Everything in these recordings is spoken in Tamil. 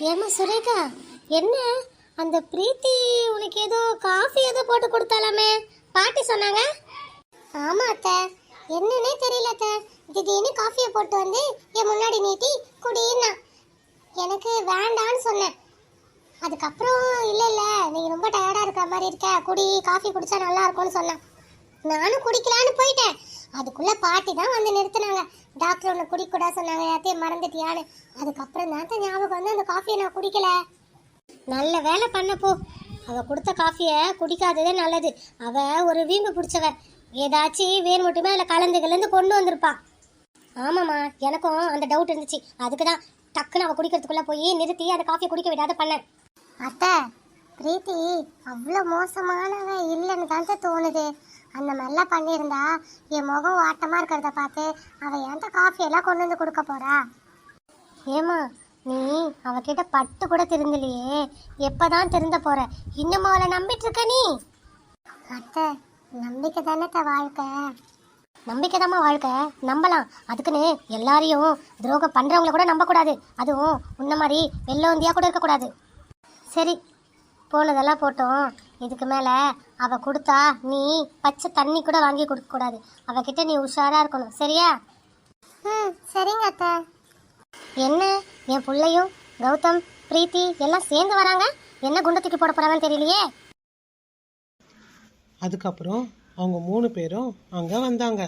ஏமா சுரேகா என்ன? அந்த பிரீத்தி உனக்கு ஏதோ காஃபி ஏதோ போட்டு கொடுத்தாலாமே பாட்டி சொன்னாங்க. ஆமா அத்த. என்னன்னே தெரியல அத்த. திடீர்னு காஃபியை போட்டு வந்து என் முன்னாடி நீட்டி குடின்னா. எனக்கு வேண்டான்னு சொன்னேன். அதுக்கப்புறம் இல்லை இல்லை. நீங்க ரொம்ப டயர்டாக இருக்கிற மாதிரி இருக்க. குடி காஃபி குடித்தா நல்லா இருக்கும்னு சொன்னான். நானும் குடிக்கலான்னு போயிட்டேன். அதுக்குள்ள பாட்டி தான் வந்து நிறுத்தினாங்க. டாக்டர் ஒன்று குடிக்கூடா சொன்னாங்க எல்லாத்தையும் மறந்துட்டியான்னு. அதுக்கப்புறம் தான் தான் ஞாபகம் வந்து அந்த காஃபியை நான் குடிக்கல. நல்ல வேலை பண்ணப்போ அவள் அவ கொடுத்த காஃபியை குடிக்காததே நல்லது. அவ ஒரு வீம்பு பிடிச்சவ. ஏதாச்சும் வேர் மட்டுமே அதில் கலந்து கலந்து கொண்டு வந்திருப்பா. ஆமாம்மா எனக்கும் அந்த டவுட் இருந்துச்சு. அதுக்கு தான் டக்குன்னு அவள் குடிக்கிறதுக்குள்ளே போய் நிறுத்தி அந்த காஃபியை குடிக்க விடாத பண்ணேன். அத்தை பிரீத்தி அவ்வளோ மோசமானவன் இல்லைன்னு தான் தோணுது. அந்த மாதிரிலாம் பண்ணியிருந்தா என் முகம் வாட்டமாக இருக்கிறத பார்த்து அவள் என்கிட்ட காஃபியெல்லாம் கொண்டு வந்து கொடுக்க போறா? ஏமா நீ அவகிட்ட பட்டு கூட திருந்தலையே. எப்போதான் திருந்த போற? இன்னும் அவளை நம்பிட்டு இருக்க நீ? அத்தை நம்பிக்கை தானே வாழ்க்கை. நம்பிக்கை வாழ்க்கை. நம்பலாம். அதுக்குன்னு எல்லாரையும் துரோகம் பண்ணுறவங்கள கூட நம்பக்கூடாது. அதுவும் உன்ன மாதிரி வெள்ளோந்தியாக கூட இருக்கக்கூடாது. சரி போனதெல்லாம் போட்டோம். இதுக்கு மேலே அவ கொடுத்தா நீ பச்சை தண்ணி கூட வாங்கி கொடுக்கக்கூடாது அவகிட்ட நீ உஷாரா இருக்கணும். சரியா? ம் சரிங்க அத்தை. என்ன? என் பிள்ளையும் கௌதம் பிரீத்தி எல்லாம் சேர்ந்து வராங்க? என்ன குண்டை தூக்கி போட போறாங்கன்னு தெரியலையே? அதுக்கப்புறம் அவங்க மூணு பேரும் அங்கே வந்தாங்க.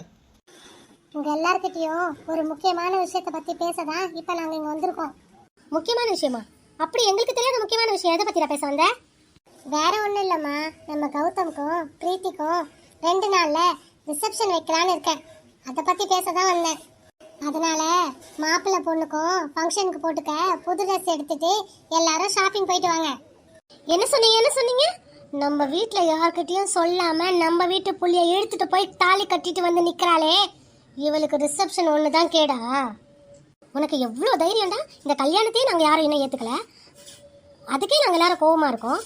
உங்க எல்லார்கிட்டயும் ஒரு முக்கியமான விஷயத்தை பத்தி பேசதான் இப்ப நாங்க இங்க வந்திருக்கோம். முக்கியமான விஷயமா? அப்படி எங்களுக்கு தெரியாத முக்கியமான விஷயம் எதை பத்தி பேச வந்த? வேற ஒண்ணும் இல்லம்மா. நம்ம கௌதம்க்கும் பிரீத்திக்கும் ரெண்டு நாள்ல ரிசப்ஷன் வைக்கலான்னு இருக்கேன். அதை பத்தி பேச தான் வந்தேன். அதனால மாப்பிள்ளை பொண்ணுக்கும் ஃபங்க்ஷனுக்கு போட்டுக்க புது ட்ரெஸ் எடுத்துட்டு எல்லாரும் ஷாப்பிங் போயிட்டு வாங்க. என்ன சொன்னீங்க என்ன சொன்னீங்க? நம்ம வீட்டில் யார்கிட்டயும் சொல்லாம நம்ம வீட்டு புள்ளிய எடுத்துட்டு போய் தாலி கட்டிட்டு வந்து நிக்கிறாளே. இவளுக்கு ரிசப்ஷன் ஒன்று தான் கேடா. உனக்கு எவ்வளோ தைரியம்டா? இந்த கல்யாணத்தையும் நாங்கள் யாரும் இன்னும் ஏற்றுக்கல அதுக்கே நாங்கள் எல்லாரும் கோவமாக இருக்கோம்.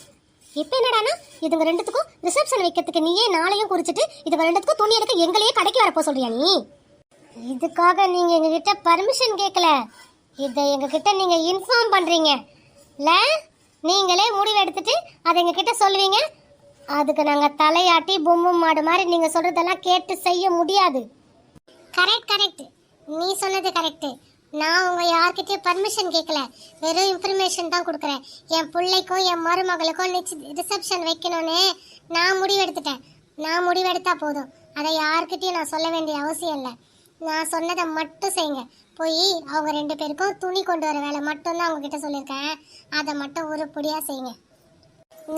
இப்போ என்னடானா? இதுங்க ரெண்டுத்துக்கும் ரிசப்ஷன் வைக்கிறதுக்கு நீயே நாளையும் குறிச்சிட்டு இதுங்க ரெண்டுத்துக்கும் துணி எடுக்க எங்களையே கடைக்கு வரப்போ சொல்றியா நீ? இதுக்காக நீங்கள் எங்ககிட்ட பர்மிஷன் கேட்கல இதை எங்ககிட்ட நீங்கள் இன்ஃபார்ம் பண்றீங்க. இல்ல நீங்களே முடிவு எடுத்துட்டு அதை எங்ககிட்ட சொல்லுவீங்க. அதுக்கு நாங்கள் தலையாட்டி பொம்மும் மாடு மாதிரி நீங்கள் சொல்கிறதெல்லாம் கேட்டு செய்ய முடியாது. கரெக்ட் கரெக்ட் நீ சொன்னது கரெக்ட் நான் உங்க யார்கிட்டயும் பர்மிஷன் கேட்கல வெறும் இன்ஃபர்மேஷன் தான் கொடுக்குறேன். என் பிள்ளைக்கும் என் மருமகளுக்கும் நிச்ச ரிசப்ஷன் வைக்கணும்னு நான் முடிவெடுத்துட்டேன். நான் முடிவெடுத்தா போதும். அதை யார்கிட்டயும் நான் சொல்ல வேண்டிய அவசியம் இல்லை. நான் சொன்னதை மட்டும் செய்யுங்க போய் அவங்க ரெண்டு பேருக்கும் துணி கொண்டு வர வேலை மட்டும்தான் அவங்கக்கிட்ட சொல்லியிருக்கேன். அதை மட்டும் உருப்படியாக செய்யுங்க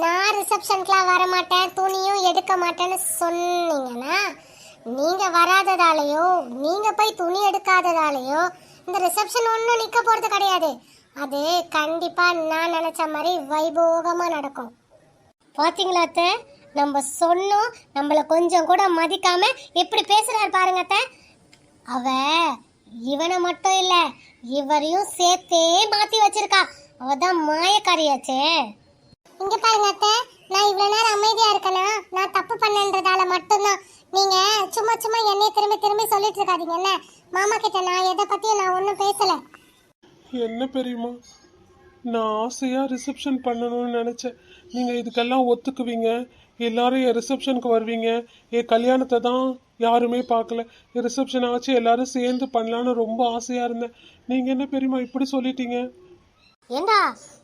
நான் ரிசப்ஷனுக்குலாம் வர மாட்டேன் துணியும் எடுக்க மாட்டேன்னு சொன்னீங்கன்னா நீங்கள் வராததாலேயோ நீங்கள் போய் துணி எடுக்காததாலேயோ இந்த ரிசப்ஷன் ஒன்றும் நிற்க போகிறது கிடையாது. அது கண்டிப்பாக நான் நினச்ச மாதிரி வைபோகமாக நடக்கும். பார்த்தீங்களா அத்தை? நம்ம சொன்னோம் நம்மள கொஞ்சம் கூட மதிக்காம எப்படி பேசுகிறாரு பாருங்க அத்தை. அவ இவனை மட்டும் இல்லை இவரையும் சேர்த்தே மாற்றி வச்சிருக்கா. அவதான் மாயக்காரியாச்சே. இங்கே பாருங்க அத்தை நான் இவ்வளோ நேரம் அமைதியாக இருக்கேனா? நான் தப்பு பண்ணன்றதால மட்டும்தான். நீங்க சும்மா சும்மா என்னைய திரும்பி திரும்பி சொல்லிட்டு இருக்காதீங்க என்ன? மாமா கிட்ட நான் எதை பத்தியும் நான் ஒன்றும் பேசல. என்ன பெரியம்மா? நான் ஆசையாக ரிசப்ஷன் பண்ணணும்னு நினச்சேன். நீங்கள் இதுக்கெல்லாம் ஒத்துக்குவீங்க. எல்லாரும் என் ரிசப்ஷனுக்கு வருவீங்க. என் கல்யாணத்தை தான் யாருமே பார்க்கல. என் ரிசப்ஷன் ஆச்சு எல்லாரும் சேர்ந்து பண்ணலான்னு ரொம்ப ஆசையாக இருந்தேன். நீங்கள் என்ன பெரியம்மா இப்படி சொல்லிட்டீங்க? ஏண்டா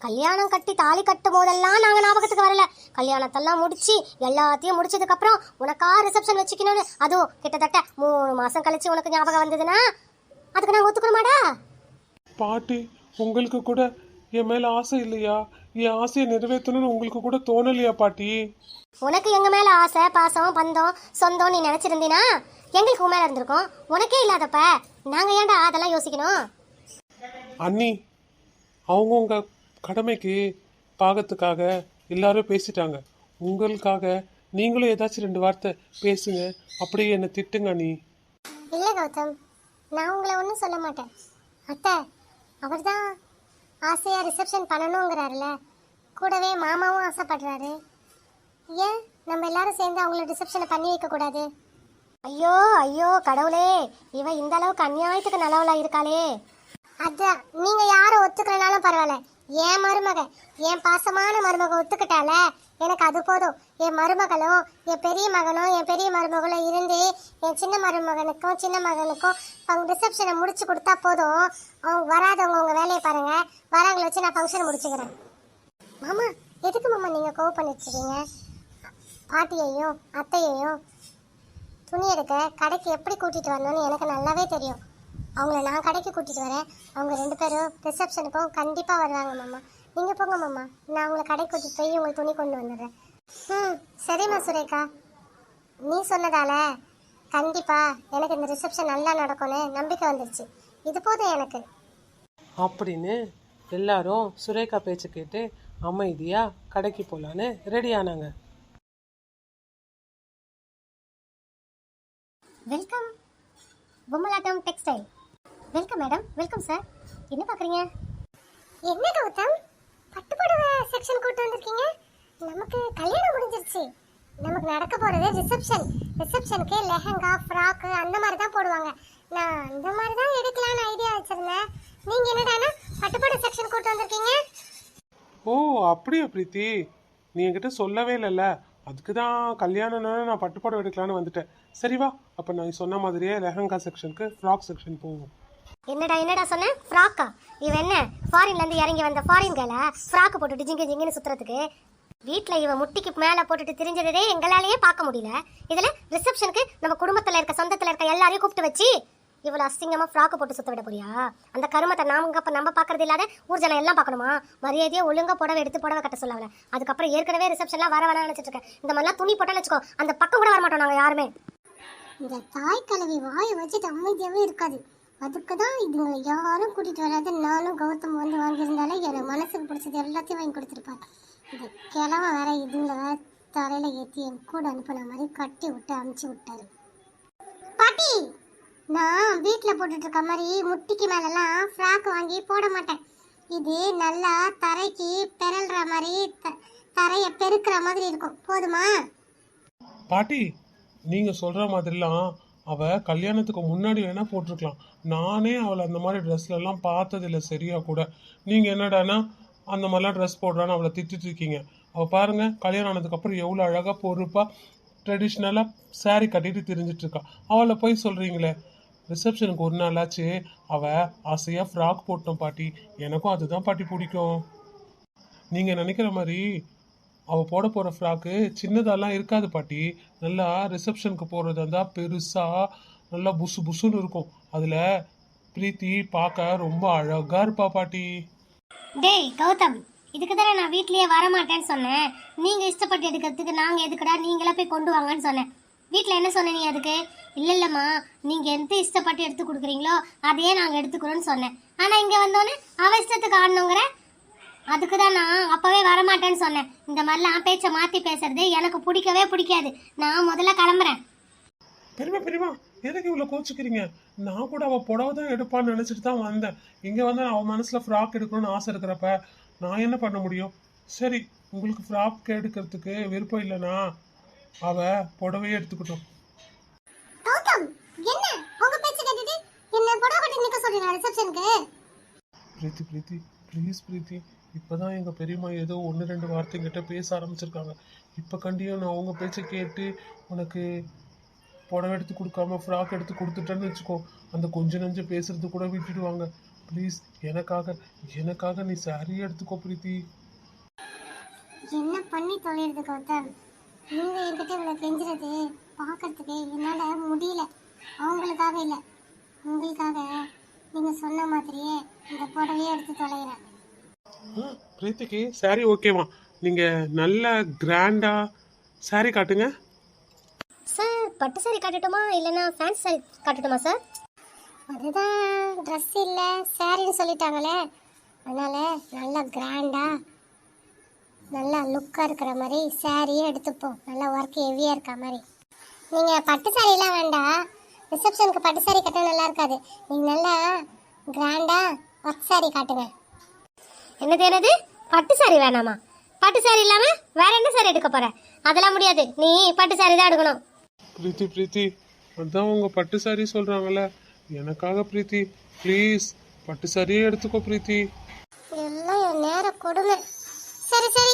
கல்யாணம் கட்டி தாலி கட்டும் போதெல்லாம் நாங்க ஞாபகத்துக்கு வரல. கல்யாணத்தெல்லாம் முடிச்சு எல்லாத்தையும் முடிச்சதுக்கு அப்புறம் உனக்கா ரிசப்ஷன் வச்சுக்கணும்னு. அதுவும் கிட்டத்தட்ட மூணு மாசம் கழிச்சு உனக்கு ஞாபகம் வந்ததுன்னா? அதுக்கு நாங்க ஒத்துக்கணுமாடா பாட்டி உங்களுக்கு கூட என் மேலே ஆசை இல்லையா? என் ஆசையை நிறைவேற்றணும்னு உங்களுக்கு கூட தோணலையா பாட்டி? உனக்கு எங்க மேல ஆசை பாசம் பந்தம் சொந்தம் நீ நினைச்சிருந்தீனா? எங்களுக்கு உன் மேல இருந்திருக்கும். உனக்கே இல்லாதப்ப நாங்க ஏன்டா அதெல்லாம் யோசிக்கணும்? அண்ணி அவங்கவுங்க கடமைக்கு பாகத்துக்காக எல்லாரும் பேசிட்டாங்க. உங்களுக்காக நீங்களும் ஏதாச்சும் ரெண்டு வார்த்தை பேசுங்க. அப்படியே என்னை திட்டுங்க நீ இல்ல கௌதம். நான் உங்களை ஒன்றும் சொல்ல மாட்டேன். அத்தை அவர் தான் ஆசையாக ரிசப்ஷன் பண்ணணுங்கிறாருல கூடவே மாமாவும் ஆசைப்படுறாரு. ஏன் நம்ம எல்லாரும் சேர்ந்து அவங்கள ரிசப்ஷனை பண்ணி வைக்கக்கூடாது ஐயோ ஐயோ கடவுளே. இவ இந்த அளவுக்கு அநியாயத்துக்கு நல்லவளா இருக்காளே. அதான் நீங்க யாரும் ஒத்துக்கலனாலும் பரவாயில்ல. என் மருமக என் பாசமான மருமக ஒத்துக்கிட்டால எனக்கு அது போதும். என் மருமகளும் என் பெரிய மகனும் என் பெரிய மருமகளும் இருந்து என் சின்ன மருமகனுக்கும் சின்ன மகனுக்கும் அவங்க ரிசப்ஷனை முடிச்சு கொடுத்தா போதும். அவங்க வராதவங்க உங்க வேலையை பாருங்க. வரவங்களை வச்சு நான் ஃபங்க்ஷன் முடிச்சுக்கிறேன். மாமா எதுக்கு மாமா நீங்க கோவம் பண்ணி வச்சிருக்கீங்க பாட்டியையும் அத்தையையும் துணி எடுக்க கடைக்கு எப்படி கூட்டிட்டு வரணும்னு எனக்கு நல்லாவே தெரியும். அவங்கள நான் கடைக்கு கூட்டிட்டு வரேன். அவங்க ரெண்டு பேரும் ரிசப்ஷனுக்கும் கண்டிப்பா வருவாங்க மாமா. நீங்க போங்க மாமா. நான் உங்களை கடைக்கு கூட்டிட்டு போய் உங்களுக்கு துணி கொண்டு வந்துடுறேன். ம் சரிம்மா சுரேகா. நீ சொன்னதால கண்டிப்பா எனக்கு இந்த ரிசப்ஷன் நல்லா நடக்கும்னு நம்பிக்கை வந்துருச்சு. இது போதும் எனக்கு. அப்படின்னு எல்லாரும் சுரேகா பேச்சு கேட்டு அமைதியா கடைக்கு போலான்னு ரெடி ஆனாங்க. Welcome Bommalattam textile welcome madam welcome sir என்ன பார்க்குறீங்க? என்ன கௌதம் பட்டு புடவை செக்ஷன் கூட்டு வந்திருக்கீங்க. நமக்கு கல்யாணம் முடிஞ்சிருச்சு. நமக்கு நடக்க போறது ரிசப்ஷன் ரிசப்ஷனுக்கு லெஹங்கா ஃப்ராக்கு அந்த மாதிரி தான் போடுவாங்க. நான் அந்த மாதிரி தான் எடுக்கலாம்னு ஐடியா வச்சிருந்தேன். நீங்க என்னடானா பட்டு புடவை செக்ஷன் கூட்டு வந்திருக்கீங்க? ஓ அப்படியா பிரீத்தி? நீ என்கிட்ட சொல்லவே இல்லைல்ல. அதுக்கு தான் கல்யாணம்னா நான் பட்டுப்பாடம் எடுக்கலான்னு வந்துட்டேன். சரி வா. அப்போ நான் சொன்ன மாதிரியே லெஹங்கா செக்ஷனுக்கு ஃப்ராக் செக்ஷன் போவோம். என்னடா என்னடா சொன்ன? ஃப்ராக்கா இவ என்ன? ஃபாரின்ல இருந்து இறங்கி வந்த ஃபாரின் கேல ஃப்ராக் போட்டுட்டு ஜிங்க ஜிங்குன்னு சுத்துறதுக்கு? வீட்ல இவ முட்டிக்கு மேல போட்டுட்டு திரிஞ்சதே எங்களாலேயே பார்க்க முடியல. இதுல ரிசப்ஷனுக்கு நம்ம குடும்பத்துல இருக்க சொந்தத்துல இருக்க எல்லாரையும் கூப்பிட்டு வச்சு இவ்வளவு அசிங்கமா ஃப்ராக் போட்டு சுத்த விட போறியா? அந்த கருமத்தை நாம அப்ப நம்ம பாக்குறது இல்லாத ஊர் ஜனம் எல்லாம் பார்க்கணுமா? மரியாதையே ஒழுங்கா புடவை எடுத்து புடவை கட்ட சொல்ல அதுக்கப்புறம் ஏற்கனவே ரிசப்ஷன்லாம் வர வேணாம் நினைச்சிட்டு இருக்கேன் இந்த மாதிரிலாம் துணி போட்டா வச்சுக்கோ அந்த பக்கம் கூட வர மாட்டோம் நாங்க யாருமே. இந்த தாய் கலவி வாயை வச்சுட்டு அமைதியாவே இருக்காது. அதுக்கு தான் இதுங்களை யாரும் கூட்டிகிட்டு வராது நானும் கௌதம் வந்து வாங்கியிருந்தாலே எனக்கு மனசுக்கு பிடிச்சது எல்லாத்தையும் வாங்கி கொடுத்துருப்பாரு. இது கிழமை வேற இதுங்களை வேற தலையில் ஏற்றி என் கூட அனுப்பின மாதிரி கட்டி விட்டு அமுச்சு விட்டாரு. பாட்டி நான் வீட்டில் போட்டுட்டு இருக்க மாதிரி முட்டிக்கு மேலெல்லாம் ஃப்ராக் வாங்கி போட மாட்டேன். இது நல்லா தரைக்கு பெறல்ற மாதிரி த தரையை பெருக்கிற மாதிரி இருக்கும். போதுமா? பாட்டி நீங்கள் சொல்கிற மாதிரிலாம் அவள் கல்யாணத்துக்கு முன்னாடி வேணால் போட்டிருக்கலாம். நானே அவளை அந்த மாதிரி ட்ரெஸ்லலாம் பார்த்ததில்ல சரியாக கூட. நீங்கள் என்னடானா அந்த மாதிரிலாம் ட்ரெஸ் போடுறான்னு அவளை திட்டிட்டு இருக்கீங்க. பாருங்கள் பாருங்க கல்யாணம் ஆனதுக்கப்புறம் எவ்வளோ அழகாக பொறுப்பாக ட்ரெடிஷ்னலாக ட்ரெடிஷ்னலா கட்டிட்டு தெரிஞ்சிட்ருக்கா அவளை போய் சொல்கிறீங்களே ரிசப்ஷனுக்கு ஒரு நாளாச்சு அவள் ஆசையாக ஃப்ராக் போட்டோம் பாட்டி. எனக்கும் அதுதான் பாட்டி பிடிக்கும். நீங்கள் நினைக்கிற மாதிரி அவள் போட போகிற ஃப்ராக்கு சின்னதெல்லாம் இருக்காது பாட்டி. நல்லா ரிசப்ஷனுக்கு போகிறதா இருந்தால் பெருசாக நல்லா புசு புசுன்னு இருக்கும். அதில் பிரீத்தி பார்க்க ரொம்ப அழகாக இருப்பா பாட்டி. டேய் கௌதம் இதுக்கு தானே நான் வீட்லயே வர மாட்டேன்னு சொன்னேன். நீங்க இஷ்டப்பட்டு எடுக்கிறதுக்கு நாங்க எதுக்குடா நீங்களே போய் கொண்டு வாங்கன்னு சொன்னேன். வீட்ல என்ன சொன்ன நீ அதுக்கு? இல்ல இல்லம்மா நீங்க எந்த இஷ்டப்பட்டு எடுத்து கொடுக்குறீங்களோ அதையே நாங்க எடுத்துக்கிறோம்னு சொன்னேன். ஆனா இங்க வந்தோடனே அவ இஷ்டத்துக்கு ஆடணுங்கிற அதுக்கு தான் நான் அப்பவே வரமாட்டேன்னு சொன்னேன். இந்த மாதிரிலாம் பேச்சை மாத்தி பேசுறது எனக்கு பிடிக்கவே பிடிக்காது. நான் முதல்ல கிளம்புறேன். பெரியமா பெரியமா எதுக்கு இவ்வளவு கோச்சுக்கிறீங்க? நான் கூட அவ புடவை தான் எடுப்பான்னு நினைச்சிட்டு தான் வந்தேன். இங்க வந்து அவ மனசுல ஃப்ராக் எடுக்கணும்னு ஆசை இருக்கிறப்ப நான் என்ன பண்ண முடியும்? சரி உங்களுக்கு ஃப்ராக் எடுக்கிறதுக்கு விருப்பம் இல்லைனா அவ புடவையே எடுத்துக்கிட்டோம். பிரீத்தி பிரீத்தி ப்ளீஸ் பிரீத்தி. இப்பதான் எங்க பெரியம்மா ஏதோ ஒன்று ரெண்டு வார்த்தைங்கிட்ட பேச ஆரம்பிச்சிருக்காங்க. இப்போ கண்டியும் நான் அவங்க பேச்சை கேட்டு உனக்கு புடவை எடுத்து கொடுக்காம ஃப்ராக் எடுத்து கொடுத்துட்டேன்னு வச்சுக்கோ. அந்த கொஞ்ச நஞ்சம் பேசுறது கூட விட்டுடுவாங்க. ப்ளீஸ் எனக்காக எனக்காக நீ சாரியே எடுத்துக்கோ பிரீத்தி. என்ன பண்ணி தொலைறது கௌதம்? நீங்க என்கிட்ட இவ்வளவு கெஞ்சுறது பார்க்கறதுக்கு என்னால முடியல. அவங்களுக்காக இல்ல. உங்களுக்காக நீங்க சொன்ன மாதிரியே இந்த புடவையே எடுத்து தொலைகிறேன் பிரீத்திக்கு சாரி ஓகேவா நீங்க நல்ல கிராண்டா சாரி காட்டுங்க. சார் பட்டு சாரி காட்டட்டுமா? இல்லைன்னா ஃபேன்சி சாரி காட்டட்டுமா சார் அதுதான் ட்ரெஸ் இல்லை சாரின்னு சொல்லிட்டாங்களே. அதனால நல்லா கிராண்டா நல்லா லுக்காக இருக்கிற மாதிரி சாரியே எடுத்துப்போம். நல்லா ஒர்க் ஹெவியாக இருக்க மாதிரி. நீங்கள் பட்டு சாரியெல்லாம் வேண்டாம். ரிசப்ஷனுக்கு பட்டு சாரி கட்ட நல்லா இருக்காது. நீங்கள் நல்லா கிராண்டா ஒர்க் சாரி காட்டுங்க. என்னது என்னது? பட்டு சாரி வேணாமா? பட்டு சாரி இல்லாமல் வேற என்ன சாரி எடுக்க போற? அதெல்லாம் முடியாது. நீ பட்டு சாரி தான் எடுக்கணும். பிரீத்தி பிரீத்தி அதான் உங்க பட்டு சாரி சொல்றாங்கல்ல. எனக்காக பிரீத்தி ப்ளீஸ் பட்டு சரியே எடுத்துக்கோ பிரீத்தி. எல்லாம் என் நேர கொடுமை சரி சரி.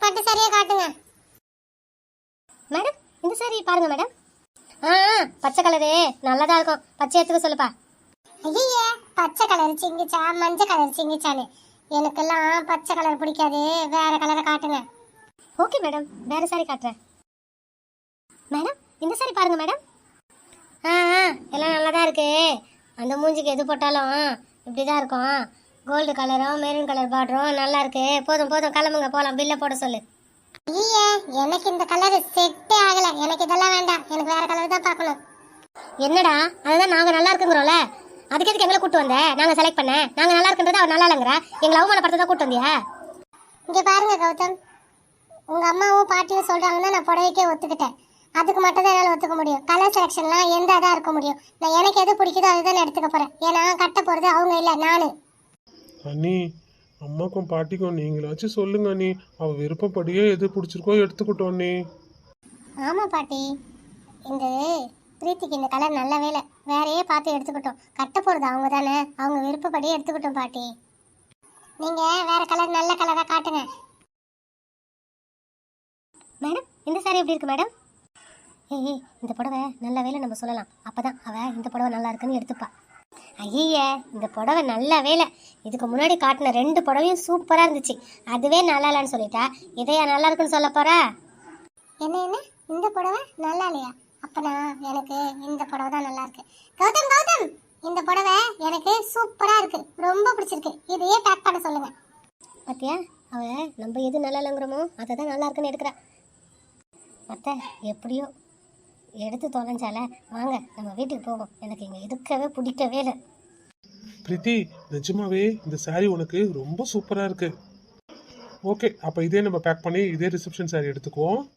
பட்டு சரியா காட்டுங்க. மேடம் இந்த சாரி பாருங்க மேடம். ஆ ஆ, பச்சை கலரு. நல்லதா இருக்கும். பச்சை எடுத்துக்க சொல்லுப்பா. ஐயே பச்சை கலர் சிங்கிச்சா மஞ்சள் கலர் சிங்கிச்சான்னு. எனக்கெல்லாம் பச்சை கலர் பிடிக்காது. வேற கலரை காட்டுங்க. ஓகே மேடம் வேற சாரி காட்டுறேன். மேடம் இந்த சாரி பாருங்க மேடம் ஆ எல்லாம் நல்லா தான் இருக்கு. அந்த மூஞ்சிக்கு எது போட்டாலும் இப்படி தான் இருக்கும் கோல்டு கலரும் மெரூன் கலர் பார்டரும் நல்லா இருக்கு. போதும் போதும். கிளம்புங்க போகலாம் பில்லை போட சொல்லு. ஐயே எனக்கு இந்த கலர் செட்டே ஆகல. எனக்கு இதெல்லாம் வேண்டாம். எனக்கு வேற கலர் தான் பார்க்கணும். என்னடா? அதுதான் நாங்க நல்லா இருக்குங்கிறோம்ல. அதுக்கு எதுக்கு எங்களை கூட்டு வந்த? நாங்க செலக்ட் பண்ண. நாங்க நல்லா இருக்குன்றது அவர் நல்லா இல்லைங்கிற. எங்களை அவமானப்படுத்த தான் கூட்டு வந்தியா? இங்க பாருங்க கௌதம். உங்க அம்மாவும் பாட்டியும் சொல்றாங்கன்னா நான் புடவைக்கே ஒத்துக்கிட்டேன். அதுக்கு மட்டும் தான் என்னால் ஒத்துக்க முடியும். கலர் செலெக்ஷன்லாம் எந்த இதாக இருக்க முடியும். நான் எனக்கு எது பிடிக்குதோ அதுதான் நான் எடுத்துக்க போறேன். ஏன்னா கட்ட போறது அவங்க இல்லை நானு. அண்ணி அம்மாக்கும் பாட்டிக்கும் நீங்களாச்சும் சொல்லுங்க அண்ணி. அவ விருப்பப்படியே எது பிடிச்சிருக்கோ எடுத்துக்கிட்டோம் அண்ணி. ஆமா பாட்டி. இந்த பிரீத்திக்கு இந்த கலர் நல்ல வேலை. வேறையே பார்த்து எடுத்துக்கிட்டோம். கட்ட போகிறது அவங்க தானே. அவங்க விருப்பப்படியே எடுத்துக்கிட்டோம் பாட்டி. நீங்கள் வேறு கலர் நல்ல கலராக காட்டுங்க. மேடம் இந்த சாரி எப்படி இருக்கு மேடம்? ஏய் இந்த புடவை நல்ல வேலை நம்ம சொல்லலாம். அப்போ தான் அவள் இந்த புடவை நல்லா இருக்குன்னு எடுத்துப்பா. ஐயே இந்த புடவை நல்ல வேலை. இதுக்கு முன்னாடி காட்டின ரெண்டு புடவையும் சூப்பராக இருந்துச்சு. அதுவே நல்லா இல்லைன்னு சொல்லிட்டா. இதையா நல்லா இருக்குன்னு சொல்ல போகிறா என்ன என்ன? இந்த புடவை நல்லா இல்லையா? அப்பனா எனக்கு இந்த புடவை தான் நல்லா இருக்கு. கௌதம் கௌதம்! இந்த புடவை எனக்கு சூப்பரா இருக்கு. ரொம்ப பிடிச்சிருக்கு. இதையே பேக் பண்ண சொல்லுங்க. பாத்தியா? அவ நம்ம எது நல்லா இல்லைங்கிறோமோ அதை தான் நல்லா இருக்குன்னு எடுக்கிறா. அத்தை எப்படியோ எடுத்து தொலைஞ்சால வாங்க நம்ம வீட்டுக்கு போவோம். எனக்கு இங்கே இருக்கவே பிடிக்கவே இல்லை. பிரீத்தி நிஜமாவே இந்த saree உனக்கு ரொம்ப சூப்பரா இருக்கு. ஓகே அப்ப இதே நம்ம பேக் பண்ணி இதே ரிசப்ஷன் saree எடுத்துக்குவோம்.